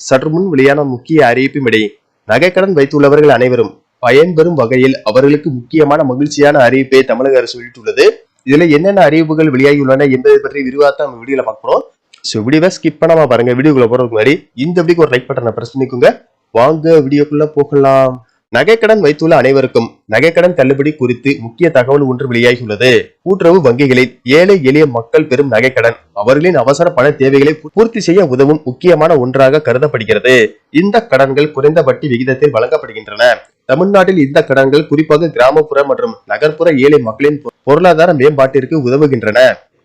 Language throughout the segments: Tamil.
சற்று முன் வெளியான முக்கிய அறிவிப்பின்படி நகைக்கடன் வைத்துள்ளவர்கள் அனைவரும் பயன்பெறும் வகையில் அவர்களுக்கு முக்கியமான மகிழ்ச்சியான அறிவிப்பை தமிழக அரசு வெளியிட்டுள்ளது. இதுல என்னென்ன அறிவிப்புகள் வெளியாகியுள்ளன என்பதை பற்றி விரிவாக நம்ம வீடியோல பாக்குறோம் ஸோ வீடியோவை ஸ்கிப் பண்ணாம பாருங்க. வீடியோக்குள்ள போறதுக்கு முன்னாடி இந்த வீடியோக்கு ஒரு லைக் பட்டனை பிரஸ் பண்ணிக்கோங்க. வாங்க வீடியோக்குள்ள போகலாம். நகைக்கடன் வைத்துள்ள அனைவருக்கும் நகைக்கடன் தள்ளுபடி குறித்து முக்கிய தகவல் ஒன்று வெளியாகியுள்ளது. கூட்டுறவு வங்கிகளில் ஏழை எளிய மக்கள் பெறும் நகைக்கடன் அவர்களின் அவசர பண தேவைகளை பூர்த்தி செய்ய உதவும் முக்கியமான ஒன்றாக கருதப்படுகிறது. இந்த கடன்கள் குறைந்த வட்டி விகிதத்தில் வழங்கப்படுகின்றன. தமிழ்நாட்டில் இந்த கடன்கள் குறிப்பாக கிராமப்புற மற்றும் நகர்ப்புற ஏழை மக்களின் பொருளாதார மேம்பாட்டிற்கு உதவுகின்றன.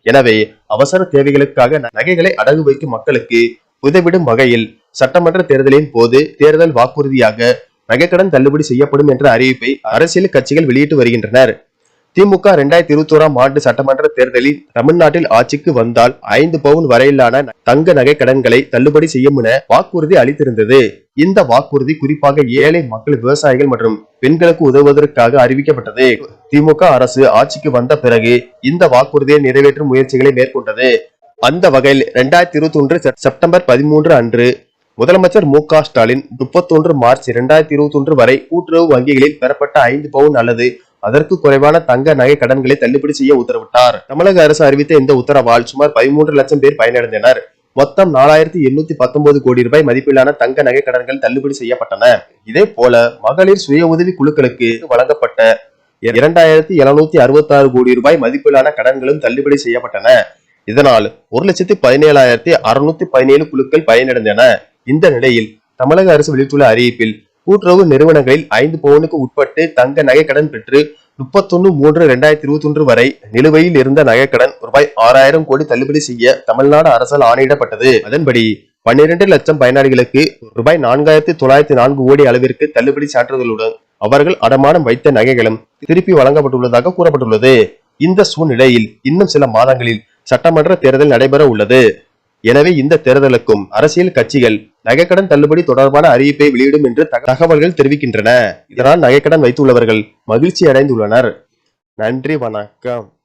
எனவே அவசர தேவைகளுக்காக நகைகளை அடகு வைக்கும் மக்களுக்கு உதவிடும் வகையில் சட்டமன்ற தேர்தலின் போது தேர்தல் வாக்குறுதியாக நகைக்கடன் தள்ளுபடி செய்யப்படும் என்ற அறிவிப்பை அரசியல் கட்சிகள் வெளியிட்டு வருகின்றனர். திமுக இரண்டாயிரத்தி இருபத்தி ஓராம் ஆண்டு சட்டமன்ற தேர்தலில் தமிழ்நாட்டில் ஆட்சிக்கு வந்தால் ஐந்து பவுன் வரையிலான தங்க நகை கடன்களை தள்ளுபடி செய்யும் என வாக்குறுதி அளித்திருந்தது. இந்த வாக்குறுதி குறிப்பாக ஏழை மக்கள் விவசாயிகள் மற்றும் பெண்களுக்கு உதவுவதற்காக அறிவிக்கப்பட்டது. திமுக அரசு ஆட்சிக்கு வந்த பிறகு இந்த வாக்குறுதியை நிறைவேற்றும் முயற்சிகளை மேற்கொண்டது. அந்த வகையில் இரண்டாயிரத்தி இருபத்தி ஒன்று செப்டம்பர் பதிமூன்று அன்று முதலமைச்சர் மு க ஸ்டாலின் முப்பத்தொன்று மார்ச் இரண்டாயிரத்தி இருபத்தி ஒன்று வரை கூட்டுறவு வங்கிகளில் பெறப்பட்ட ஐந்து பவுன் அல்லது அதற்கு குறைவான தங்க நகை கடன்களை தள்ளுபடி செய்ய உத்தரவிட்டார். தமிழக அரசு அறிவித்த இந்த உத்தரவால் சுமார் பதிமூன்று லட்சம் பேர் பயனடைந்தனர். மொத்தம் நாலாயிரத்தி எண்ணூத்தி பத்தொன்பது கோடி ரூபாய் மதிப்பிலான தங்க நகை கடன்கள் தள்ளுபடி செய்யப்பட்டன. இதே போல மகளிர் சுய உதவி குழுக்களுக்கு வழங்கப்பட்ட இரண்டாயிரத்தி எழுநூத்தி அறுபத்தி ஆறு கோடி ரூபாய் மதிப்பிலான கடன்களும் தள்ளுபடி செய்யப்பட்டன. இதனால் ஒரு லட்சத்தி பதினேழாயிரத்தி அறுநூத்தி பதினேழு குழுக்கள் பயனடைந்தன. இந்த நிலையில் தமிழக அரசு வெளியிட்டுள்ள அறிவிப்பில் கூட்டுறவு நிறுவனங்களில் ஐந்து பவுனுக்கு உட்பட்டு தங்க நகைக்கடன் பெற்று முப்பத்தொன்னு மூன்று இரண்டாயிரத்தி இருபத்தி ஒன்று வரை நிலுவையில் இருந்த நகைக்கடன் ரூபாய் ஆறாயிரம் கோடி தள்ளுபடி செய்ய தமிழ்நாடு அரசால் ஆணையிடப்பட்டது. அதன்படி பன்னிரண்டு லட்சம் பயனாளிகளுக்கு ரூபாய் நான்காயிரத்தி தொள்ளாயிரத்தி நான்கு கோடி அளவிற்கு தள்ளுபடி சான்றிதழுடன் அவர்கள் அடமானம் வைத்த நகைகளும் திருப்பி வழங்கப்பட்டுள்ளதாக கூறப்பட்டுள்ளது. இந்த சூழ்நிலையில் இன்னும் சில மாதங்களில் சட்டமன்ற தேர்தல் நடைபெற உள்ளது எனவே இந்த தேர்தலுக்கும் அரசியல் கட்சிகள் நகைக்கடன் தள்ளுபடி தொடர்பான அறிவிப்பை வெளியிடும் என்று தகவல்கள் தெரிவிக்கின்றன. இதனால் நகைக்கடன் வைத்துள்ளவர்கள் மகிழ்ச்சி அடைந்துள்ளனர் நன்றி வணக்கம்.